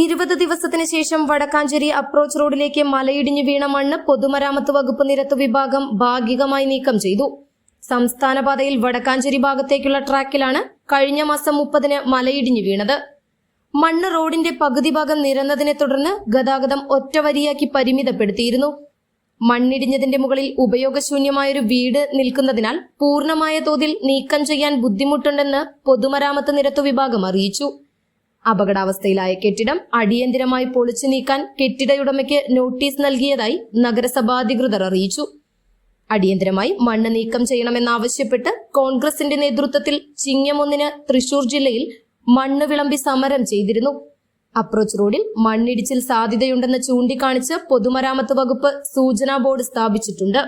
ഇരുപത് ദിവസത്തിന് ശേഷം വടക്കാഞ്ചേരി അപ്രോച്ച് റോഡിലേക്ക് മലയിടിഞ്ഞു വീണ മണ്ണ് പൊതുമരാമത്ത് വകുപ്പ് നിരത്ത് വിഭാഗം ഭാഗികമായി നീക്കം ചെയ്തു. സംസ്ഥാന പാതയിൽ വടക്കാഞ്ചേരി ഭാഗത്തേക്കുള്ള ട്രാക്കിലാണ് കഴിഞ്ഞ മാസം മുപ്പതിന് മലയിടിഞ്ഞു വീണത്. മണ്ണ് റോഡിന്റെ പകുതി ഭാഗം നിരന്നതിനെ തുടർന്ന് ഗതാഗതം ഒറ്റവരിയാക്കി പരിമിതപ്പെടുത്തിയിരുന്നു. മണ്ണിടിഞ്ഞതിന്റെ മുകളിൽ ഉപയോഗശൂന്യമായൊരു വീട് നിൽക്കുന്നതിനാൽ പൂർണമായ തോതിൽ നീക്കം ചെയ്യാൻ ബുദ്ധിമുട്ടുണ്ടെന്ന് പൊതുമരാമത്ത് നിരത്തു വിഭാഗം അറിയിച്ചു. അപകടാവസ്ഥയിലായ കെട്ടിടം അടിയന്തിരമായി പൊളിച്ചു നീക്കാൻ കെട്ടിടയുടമയ്ക്ക് നോട്ടീസ് നൽകിയതായി നഗരസഭാധികൃതർ അറിയിച്ചു. അടിയന്തരമായി മണ്ണ് നീക്കം ചെയ്യണമെന്നാവശ്യപ്പെട്ട് കോൺഗ്രസിന്റെ നേതൃത്വത്തിൽ ചിങ്ങമൊന്നിന് തൃശൂർ ജില്ലയിൽ മണ്ണ് വിളമ്പി സമരം ചെയ്തിരുന്നു. അപ്രോച്ച് റോഡിൽ മണ്ണിടിച്ചിൽ സാധ്യതയുണ്ടെന്ന് ചൂണ്ടിക്കാണിച്ച് പൊതുമരാമത്ത് വകുപ്പ് സൂചനാ ബോർഡ് സ്ഥാപിച്ചിട്ടുണ്ട്.